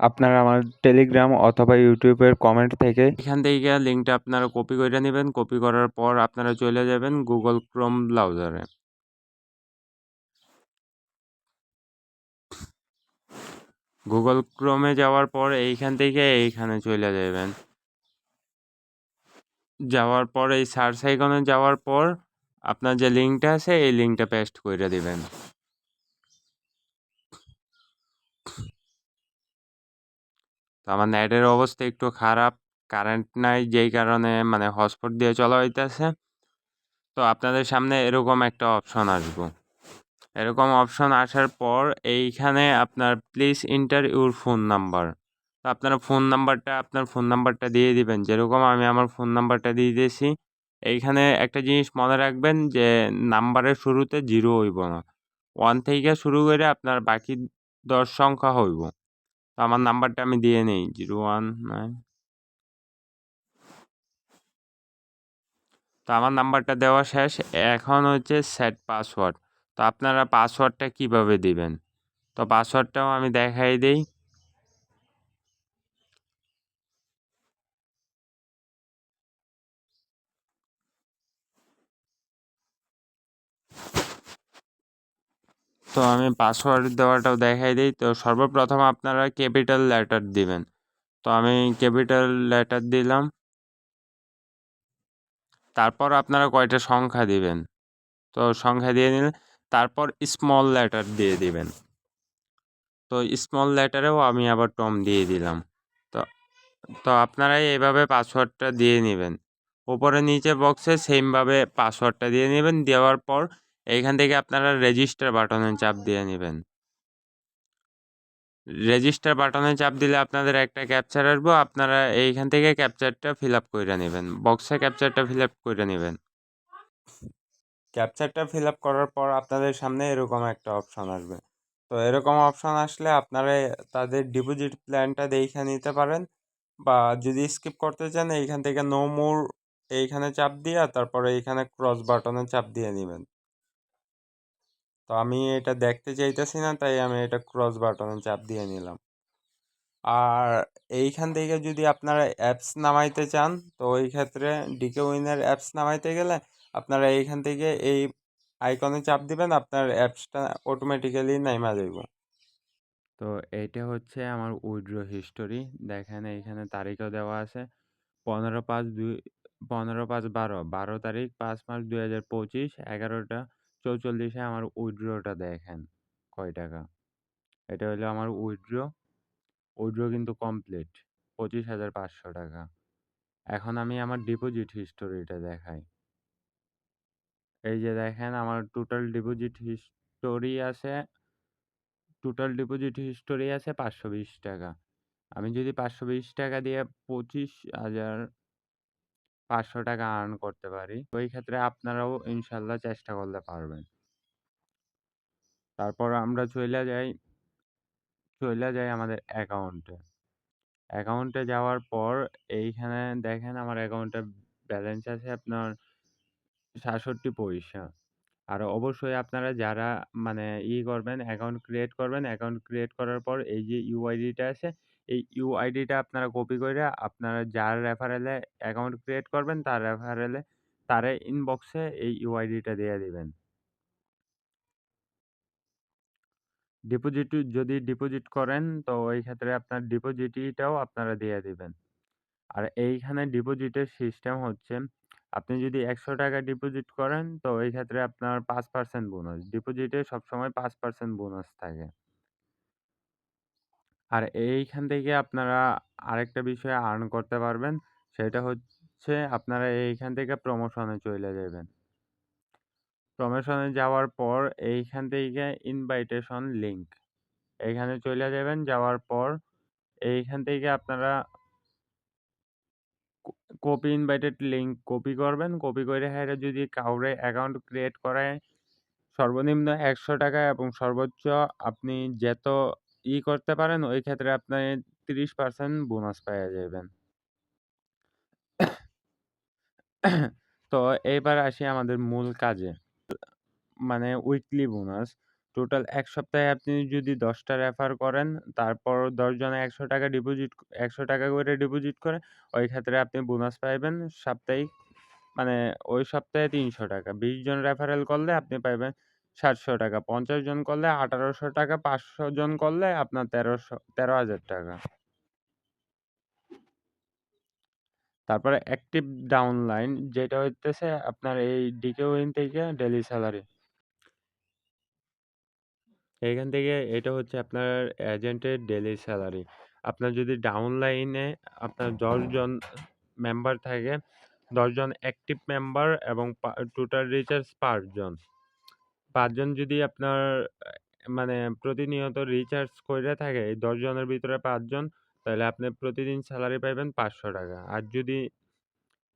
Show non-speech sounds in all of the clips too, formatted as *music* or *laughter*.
আপনারা আমার টেলিগ্রাম অথবা ইউটিউবের কমেন্ট থেকে এখান থেকে লিঙ্কটা আপনারা কপি করে নেবেন। কপি করার পর আপনারা চলে যাবেন গুগল ক্রোম ব্রাউজারে গুগল ক্রোমে যাওয়ার পর এইখান থেকে এইখানে চলে যাবেন। যাওয়ার পর এই সার্চ আইকনে যাওয়ার পর আপনার যে লিঙ্কটা আছে, এই লিঙ্কটা পেস্ট করে দিবেন। তো আমার নেটের অবস্থা একটু খারাপ কারেন্ট নাই যেই কারণে মানে হটস্পট দিয়ে চলা হইতেছে। তো আপনাদের সামনে এরকম একটা অপশন আসব। এরকম অপশন আসার পর এইখানে আপনার please enter your phone number তো আপনার ফোন নাম্বারটা আপনার ফোন নাম্বারটা দিয়ে দিবেন। যেরকম আমি আমার ফোন নাম্বারটা দিয়ে দিয়েছি, এইখানে একটা জিনিস মনে রাখবেন যে নাম্বারের শুরুতে জিরো হইব না। ওয়ান থেকে শুরু করে আপনার বাকি দশ সংখ্যা হইব। তো আমার নাম্বারটা আমি দিয়ে নেই, জিরো ওয়ান নাইন। তো আমার নাম্বারটা দেওয়া শেষ, এখন হচ্ছে সেট পাসওয়ার্ড। তো আপনারা পাসওয়ার্ডটা কীভাবে দিবেন? তো পাসওয়ার্ডটাও আমি দেখাই দিই। তো আমি পাসওয়ার্ড দেওয়াটাও দেখাই দিই। তো সর্বপ্রথম আপনারা ক্যাপিটাল লেটার দিবেন। তো আমি ক্যাপিটাল লেটার দিলাম। তারপর আপনারা কয়টা সংখ্যা দিবেন? তো সংখ্যা দিয়ে নিলে তারপর স্মল লেটার দিয়ে দিবেন। তো স্মল লেটারেও আমি আবার টম দিয়ে দিলাম। তো তো আপনারা এইভাবে পাসওয়ার্ডটা দিয়ে নেবেন। উপরে নিচে বক্সে সেমভাবে পাসওয়ার্ডটা দিয়ে নেবেন। দেওয়ার পর এইখান থেকে আপনারা রেজিস্টার বাটনে চাপ দিয়ে নেবেন। রেজিস্টার বাটনে চাপ দিলে আপনাদের একটা ক্যাপচার আসব, আপনারা এইখান থেকে ক্যাপচারটা ফিল আপ করে নেবেন। বক্সে ক্যাপচারটা ফিল আপ করে নেবেন। ক্যাপচারটা ফিল আপ করার পর আপনাদের সামনে এরকম একটা অপশন আসবে। তো এরকম অপশন আসলে আপনারা তাদের ডিপোজিট প্ল্যানটা দেখে নিতে পারেন বা যদি স্কিপ করতে চান, এইখান থেকে নো মোর এইখানে চাপ দিয়ে তারপরে এইখানে ক্রস বাটনে চাপ দিয়ে নেবেন। তো আমি এটা দেখতে চাইতেছি না, তাই আমি এটা ক্রস বাটনে চাপ দিয়ে নিলাম। আর এইখান থেকে যদি আপনারা অ্যাপস নামাইতে চান, তো ওই ক্ষেত্রে ডিকে উইনের অ্যাপস নামাইতে গেলে আপনারা এইখান থেকে এই আইকনে চাপ দিবেন, আপনার অ্যাপসটা অটোমেটিক্যালি নাইমা যাইব। তো এইটা হচ্ছে আমার উইড্রো হিস্টোরি দেখেন এইখানে তারিখও দেওয়া আছে, পনেরো পাঁচ দুই, পনেরো পাঁচ বারো বারো তারিখ পাঁচ মাস দুই হাজার পঁচিশ, এগারোটা চৌচল্লিশে আমার উইড্রোটা দেখেন কয় টাকা। এটা হলো আমার উইড্রো উইড্রো কিন্তু কমপ্লিট, পঁচিশ হাজার পাঁচশো টাকা। এখন আমি আমার ডিপোজিট হিস্টোরিটা দেখাই। এই যে দেখেন আমার টোটাল ডিপোজিট হিস্টোরি আছে, টোটাল ডিপোজিট হিস্টোরি আছে পাঁচশো বিশ টাকা। আমি যদি পাঁচশো বিশ টাকা দিয়ে পঁচিশ হাজার পাঁচশো টাকা আর্ন করতে পারি। ওই ক্ষেত্রে আপনারাও ইনশাল্লাহ চেষ্টা করতে পারবেন। তারপর আমরা চলে যাই চলে যাই আমাদের অ্যাকাউন্টে অ্যাকাউন্টে যাওয়ার পর এইখানে দেখেন আমার অ্যাকাউন্টে ব্যালেন্স আছে আপনার সাতষট্টি পয়সা। আর অবশ্যই আপনারা যারা মানে ই করবেন অ্যাকাউন্ট ক্রিয়েট করবেন অ্যাকাউন্ট ক্রিয়েট করার পর এই যে ইউআইডিটা আছে এই ইউআইডিটা আপনারা কপি করে আপনারা যার রেফারেলে অ্যাকাউন্ট ক্রিয়েট করবেন, তার রেফারেলে তারে ইনবক্সে এই ইউআইডিটা দিয়ে দিবেন। ডিপোজিট যদি ডিপোজিট করেন, তো ওই ক্ষেত্রে আপনার ডিপোজিটটাও আপনারা দিয়ে দিবেন। আর এইখানে ডিপোজিটের সিস্টেম হচ্ছে, আপনি যদি একশো টাকা ডিপোজিট করেন, তো এই ক্ষেত্রে আপনার পাঁচ পার্সেন্ট বোনাস ডিপোজিটে সবসময় পাঁচ পার্সেন্ট বোনাস থাকে। আর এইখান থেকে আপনারা আরেকটা বিষয়ে আর্ন করতে পারবেন। সেটা হচ্ছে আপনারা এইখান থেকে প্রমোশনে চলে যাবেন। প্রমোশনে যাওয়ার পর এইখান থেকে ইনভাইটেশন লিঙ্ক এইখানে চলে যাবেন, যাওয়ার পর এইখান থেকে আপনারা কপি ইনভাইটেড লিঙ্ক কপি করবেন। কপি করে হ্যাঁ যদি কাউরে অ্যাকাউন্ট ক্রিয়েট করায়, সর্বনিম্ন একশো টাকা এবং সর্বোচ্চ আপনি যত ই করতে পারেন ওই ক্ষেত্রে আপনি তিরিশ পার্সেন্ট বোনাস পেয়ে যাবেন তো এইবার আসি আমাদের মূল কাজে। মানে উইকলি বোনাস টোটাল এক সপ্তাহে আপনি যদি দশটা রেফার করেন, তারপর ১০ জনে ৳১০০ ডিপোজিট ৳১০০ করে ডিপোজিট করে, ওই ক্ষেত্রে আপনি বোনাস পাইবেন সাপ্তাহিক মানে ওই সপ্তাহে ৳৩০০ ২০ জন রেফারেল করলে আপনি পাইবেন ৳৭০০ ৫০ জন করলে ৳১৮০০ ৫০০ জন করলে আপনার তেরোশো ৳১৩,০০০ তারপরে অ্যাক্টিভ ডাউনলাইন যেটা হইতেছে আপনার এই ডিকে থেকে ডেইলি স্যালারি। এখান থেকে এটা হচ্ছে আপনার এজেন্টের ডেইলি স্যালারি। আপনার যদি ডাউনলাইনে আপনার ১০ জন মেম্বার থাকে, ১০ জন অ্যাক্টিভ মেম্বার এবং টোটাল রিচার্জ ৫ জন। ৫ জন যদি আপনার মানে প্রতিনিয়ত রিচার্জ কইরা থাকে, এই ১০ জনের ভিতরে পাঁচজন তাহলে আপনি প্রতিদিন স্যালারি পাইবেন ৳৫০০ আর যদি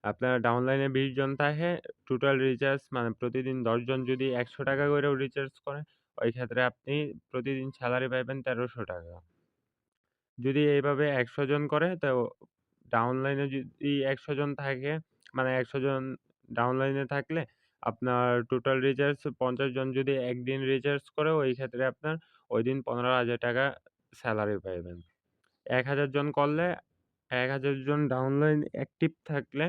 আপনার ডাউনলাইনে ২০ জন থাকে, টোটাল রিচার্জ মানে প্রতিদিন ১০ জন যদি ৳১০০ কইরাও রিচার্জ করে, ওই ক্ষেত্রে আপনি প্রতিদিন স্যালারি পাইবেন ৳১৩০০ যদি এইভাবে ১০০ জন করে তো ডাউনলাইনে যদি ১০০ জন থাকে, মানে ১০০ জন ডাউনলাইনে থাকলে আপনার টোটাল রিচার্জ ৫০ জন যদি একদিন রিচার্জ করে, ওই ক্ষেত্রে আপনার ওই দিন পনেরো হাজার টাকা স্যালারি পাইবেন। ১০০০ জন করলে ১০০০ জন ডাউনলাইন অ্যাক্টিভ থাকলে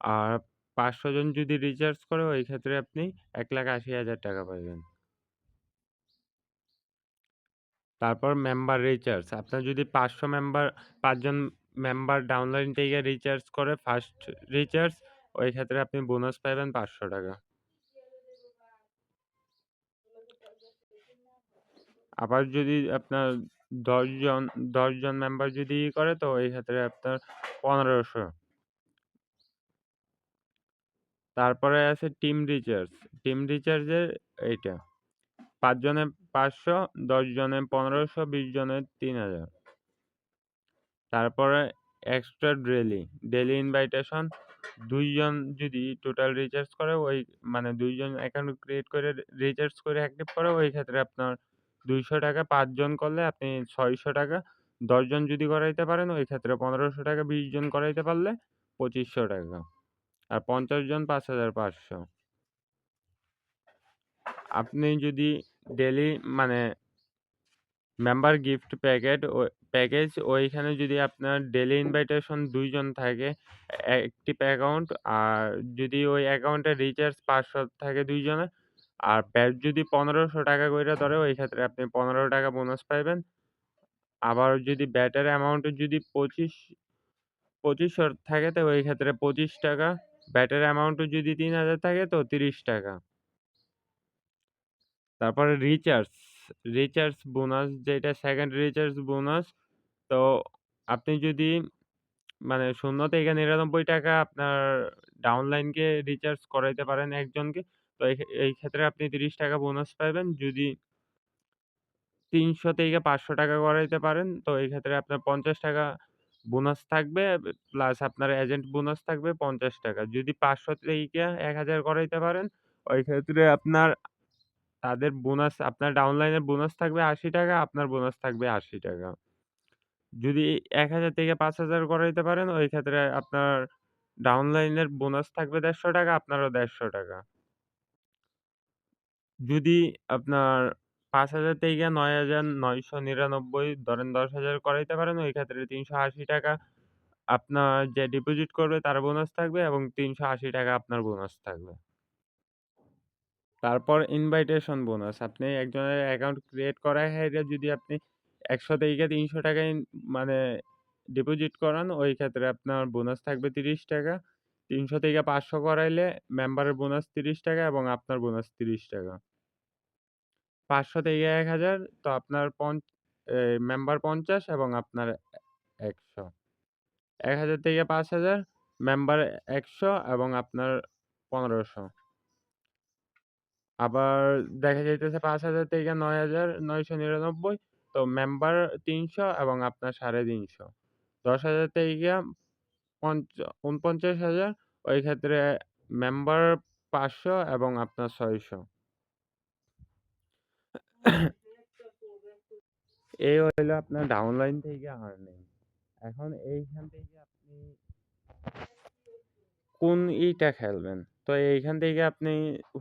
আর ৫০০ জন যদি রিচার্জ করে, ওই ক্ষেত্রে আপনি ৳১,৮০,০০০ পাইবেন। তারপর মেম্বার রিচার্জ। আপনার যদি ৫০০ মেম্বার ৫ জন মেম্বার ডাউনলাইন থেকে রিচার্জ করে, ফার্স্ট রিচার্জ, ওই ক্ষেত্রে আপনি বোনাস পাইবেন ৳৫০০ আবার যদি আপনার দশজন দশজন মেম্বার যদি ই করে, তো এই ক্ষেত্রে আপনার পনেরোশো তারপরে আছে টিম রিচার্জ। টিম রিচার্জের এইটা। ৫ জনে ৫০০, ১০ জনে ১৫০০, ২০ জনে ৩০০০ তারপরে এক্সট্রা ডেইলি, ডেইলি ইনভাইটেশন ২ জন যদি টোটাল রিচার্জ করে, ওই মানে ২ জন অ্যাকাউন্ট ক্রিয়েট করে রিচার্জ করে অ্যাক্টিভ করে, ওই ক্ষেত্রে আপনার ৳২০০ ৫ জন করলে আপনি ৳৬০০ ১০ জন যদি করাইতে পারেন, ওই ক্ষেত্রে ৳১৫০০ ২০ জন করাইতে পারলে ৳২৫০০ আর ৫০ জন ৳৫,৫০০ আপনি যদি ডেইলি মানে মেম্বার গিফট প্যাকেট প্যাকেজ ওইখানে যদি আপনার ডেইলি ইনভাইটেশন ২ জন থাকে, অ্যাক্টিভ অ্যাকাউন্ট আর যদি ওই অ্যাকাউন্টে রিচার্জ ৫০০ থাকে ২ জনের আর ব্যাট যদি ৳১৫০০ কইরা ধরে, ওই ক্ষেত্রে আপনি ৳১৫ বোনাস পাইবেন। আবার যদি ব্যাটের অ্যামাউন্ট যদি ২৫ ২৫০০ থাকে, তো ওই ক্ষেত্রে ৳২৫ ব্যাটের অ্যামাউন্ট যদি ৩০০০ থাকে, তো ৳৩০ তারপরে রিচার্জ, রিচার্জ বোনাস যেটা সেকেন্ড রিচার্জ বোনাস। তো আপনি যদি মানে শূন্য থেকে ৳৯৯ আপনার ডাউনলাইনকে রিচার্জ করাইতে পারেন একজনকে, তো এই ক্ষেত্রে আপনি ৳৩০ বোনাস পাবেন যদি ৩০০ থেকে ৳৫০০ করাইতে পারেন, তো এই ক্ষেত্রে আপনার ৳৫০ বোনাস থাকবে, প্লাস আপনার এজেন্ট বোনাস থাকবে ৳৫০ যদি ৫০০ থেকে ১০০০ করাইতে পারেন, ওই ক্ষেত্রে আপনার তাদের বোনাস আপনার ডাউনলাইনের বোনাস থাকবে ৳৮০, আপনার বোনাস থাকবে ৳৮০ যদি ১০০০ থেকে ৫০০০ করাইতে পারেন, ওই ক্ষেত্রে আপনার ডাউনলাইনের বোনাস থাকবে ৳১৫০, আপনারও ৳১৫০ যদি আপনার ৫০০০ থেকে ৯৯৯৯ ধরেন ১০০০০ করাইতে পারেন, ওই ক্ষেত্রে ৳৩৮০ আপনার যে ডিপোজিট করবে তার বোনাস থাকবে এবং ৳৩৮০ আপনার বোনাস থাকবে। তারপর ইনভাইটেশন বোনাস। আপনি একজনের অ্যাকাউন্ট ক্রিয়েট করায় হাইরা যদি আপনি ১০০ থেকে ৳৩০০ ইন মানে ডিপোজিট করান, ওই ক্ষেত্রে আপনার বোনাস থাকবে ৳৩০ ৩০০ থেকে ৫০০ করাইলে মেম্বারের বোনাস ৳৩০ এবং আপনার বোনাস ৳৩০ ৫০০ থেকে ১০০০ তো আপনার পঞ্চ মেম্বার ৫০ এবং আপনার একশো। এক হাজার থেকে ৫০০০ মেম্বার ১০০ এবং আপনার ১৫০০ আবার দেখা যাইতেছে ৫০০০ থেকে ৯৯৯৯ তো মেম্বার ৩০০ এবং আপনার ৩৫০ ১০০০০ থেকে পঞ্চ ৪৯০০০ ওই ক্ষেত্রে মেম্বার ৫০০ এবং আপনার ৬০০ এই হইল আপনার ডাউনলাইন থেকে আর্নিং। এখন এইখান থেকে আপনি কোন ইটা খেলবেন? তো এইখান থেকে আপনি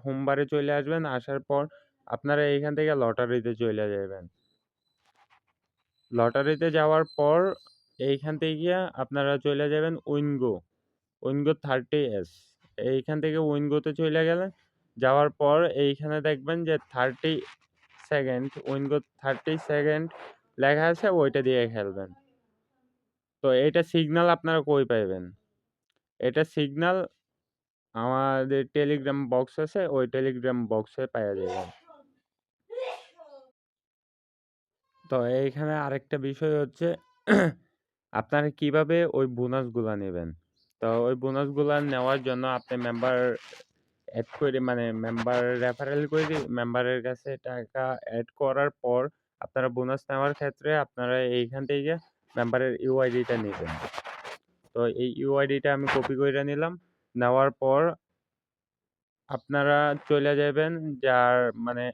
হোম বারে চলে আসবেন। আসার পর আপনারা এইখান থেকে লটারিতে চলে যাবেন লটারিতে যাওয়ার পর এইখান থেকে আপনারা চলে যাবেন উইনগো উইনগো থার্টি এস এইখান থেকে উইনগোতে চলে গেলেন। যাওয়ার পর এইখানে দেখবেন যে thirty second Wingo thirty second লেখা আছে, ওইটা দিয়ে খেলবেন। তো এটা সিগন্যাল আপনারা কই পাইবেন? এটা সিগন্যাল আমাদের টেলিগ্রাম বক্স আছে, ওই টেলিগ্রাম বক্সে পাওয়া যাবে তো এইখানে আরেকটা বিষয় হচ্ছে, *clears throat* আপনারা কীভাবে ওই বোনাসগুলা নেবেন? তো ওই বোনাসগুলা নেওয়ার জন্য আপনি মেম্বার অ্যাড করে মানে মেম্বার রেফারেল করে মেম্বারের কাছে টাকা অ্যাড করার পর আপনারা বোনাস নেওয়ার ক্ষেত্রে আপনারা এইখান থেকে মেম্বারের ইউআইডিটা নেবেন। তো এই ইউআইডিটা আমি কপি করে নিলাম। নেওয়ার পর আপনারা চলে যাবেন যার মানে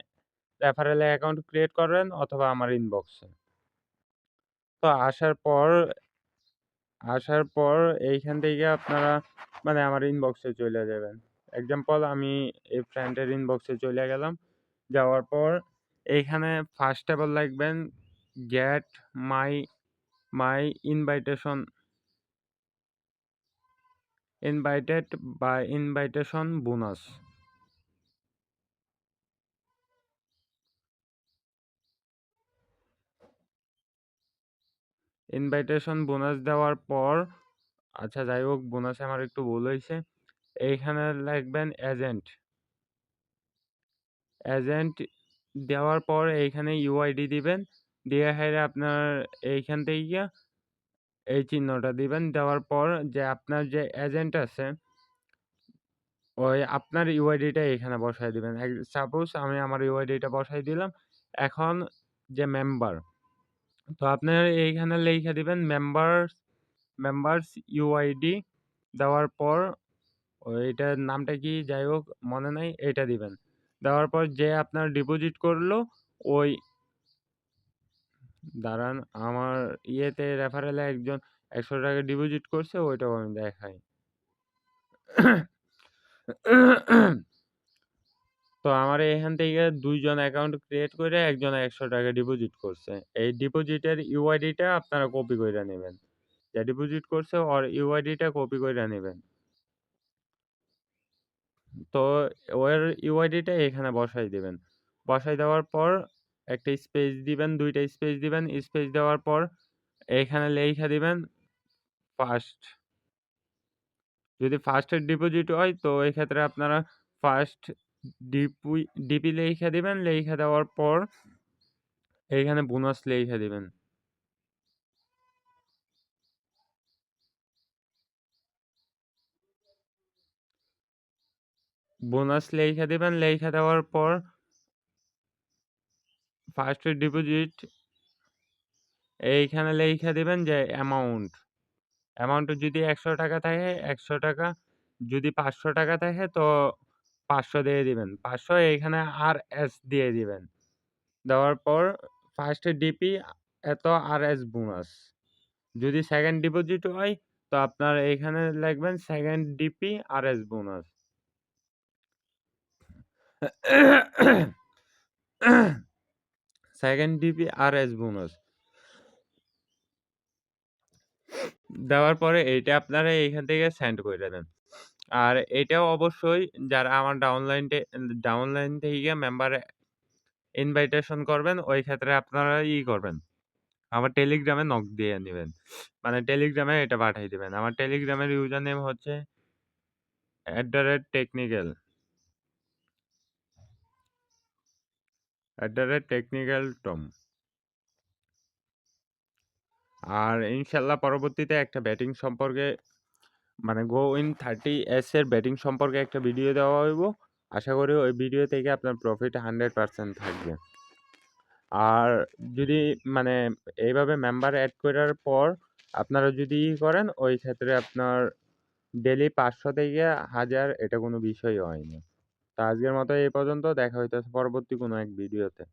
রেফারেল অ্যাকাউন্ট ক্রিয়েট করবেন অথবা আমার ইনবক্সে তো আসার পর আসার পর এইখান থেকে আপনারা মানে আমার ইনবক্সে চলে যাবেন। এক্সাম্পল আমি এই ফ্রেন্ডের ইনবক্সে চলে গেলাম। যাওয়ার পর এইখানে ফার্স্ট টেবল লিখবেন get my my invitation invited বা ইনভাইটেশন বোনাস ইনভাইটেশন বোনাস দেওয়ার পর আচ্ছা যাই হোক বোনাস আমার একটু ভুল হয়েছে। এইখানে লিখবেন এজেন্ট এজেন্ট দেওয়ার পর এইখানে ইউআইডি দিবেন। দিয়ে হাইরে আপনার এইখান থেকে এই চিহ্নটা দিবেন। দেওয়ার পর যে আপনার যে এজেন্ট আছে, ওই আপনার ইউআইডিটা এখানে বসাই দিবেন। সাপোজ আমি আমার ইউআইডিটা বসাই দিলাম, এখন যে মেম্বার তো আপনার এইখানে লিখে দিবেন মেম্বার্স মেম্বার্স ইউআইডি দেওয়ার পর ওইটার নামটা কি যাই হোক, মনে নাই, এটা দিবেন। দেওয়ার পর যে আপনার ডিপোজিট করল, ওই দাঁড়ান, আমার ইয়েতে রেফারেলে একজন একশো টাকা ডিপোজিট করছে, ওইটাও আমি দেখাই। তো আমার এখান থেকে দুইজন অ্যাকাউন্ট ক্রিয়েট করে একজন একশো টাকা ডিপোজিট করছে। এই ডিপোজিটের ইউআইডিটা আপনারা কপি করে নেবেন। যা ডিপোজিট করছে, ওর ইউআইডিটা কপি করে নেবেন। তো ওর ইউআইডিটা এখানে বসাই দেবেন। বসাই দেওয়ার পর একটা স্পেস দিবেন, দুইটা স্পেস দিবেন স্পেস দেওয়ার পর এখানে লেখা দিবেন ফার্স্ট যদি ফার্স্টের ডিপোজিট হয়, তো এই ক্ষেত্রে আপনারা ফার্স্ট ডিপি ডিপি লেখা দিবেন, লেখা দেওয়ার পর এইখানে বোনাস লেখা দিবেন। বোনাস লেখা দিবেন, লেখা দেওয়ার পর ফার্স্ট ডিপোজিট এইখানে লেখা দিবেন যে অ্যামাউন্ট অ্যামাউন্ট যদি একশো টাকা থাকে, একশো টাকা, যদি পাঁচশো টাকা থাকে তো পাঁচশো দিয়ে দিবেন। পাঁচশো এইখানে আর এস দিয়ে দিবেন। দেওয়ার পর ফার্স্ট ডিপি এত আর এস বোনাস যদি সেকেন্ড ডিপোজিট হয়, তো আপনার এইখানে লিখবেন second DP R S bonus second DP R S bonus দেওয়ার পরে এইটা আপনারা এইখান থেকে সেন্ড করে দেন। আর এটাও অবশ্যই যারা আমার ডাউনলাইনটে ডাউনলাইন থেকে মেম্বারে ইনভাইটেশন করবেন, ওই ক্ষেত্রে আপনারা ই করবেন। আমার টেলিগ্রামে নক দিয়ে নেবেন। মানে টেলিগ্রামে এটা পাঠিয়ে দেবেন। আমার টেলিগ্রামের ইউজার নেম হচ্ছে at the rate technical at the rate technical Tom আর ইনশাল্লাহ পরবর্তীতে একটা ব্যাটিং সম্পর্কে মানে গো ইন থার্টি এস এর ব্যাটিং সম্পর্কে একটা ভিডিও দেওয়া হইব। আশা করি ওই ভিডিও থেকে আপনার প্রফিট হান্ড্রেড পারসেন্ট থাকবে। আর যদি মানে এইভাবে মেম্বার অ্যাড করার পর আপনারা যদি করেন, ওই ক্ষেত্রে আপনার ডেলি পাঁচশো থেকে হাজার এটা কোনো বিষয় হয়নি। তো আজকের মতো এই পর্যন্ত। দেখা হইতেছে পরবর্তী কোনো এক ভিডিওতে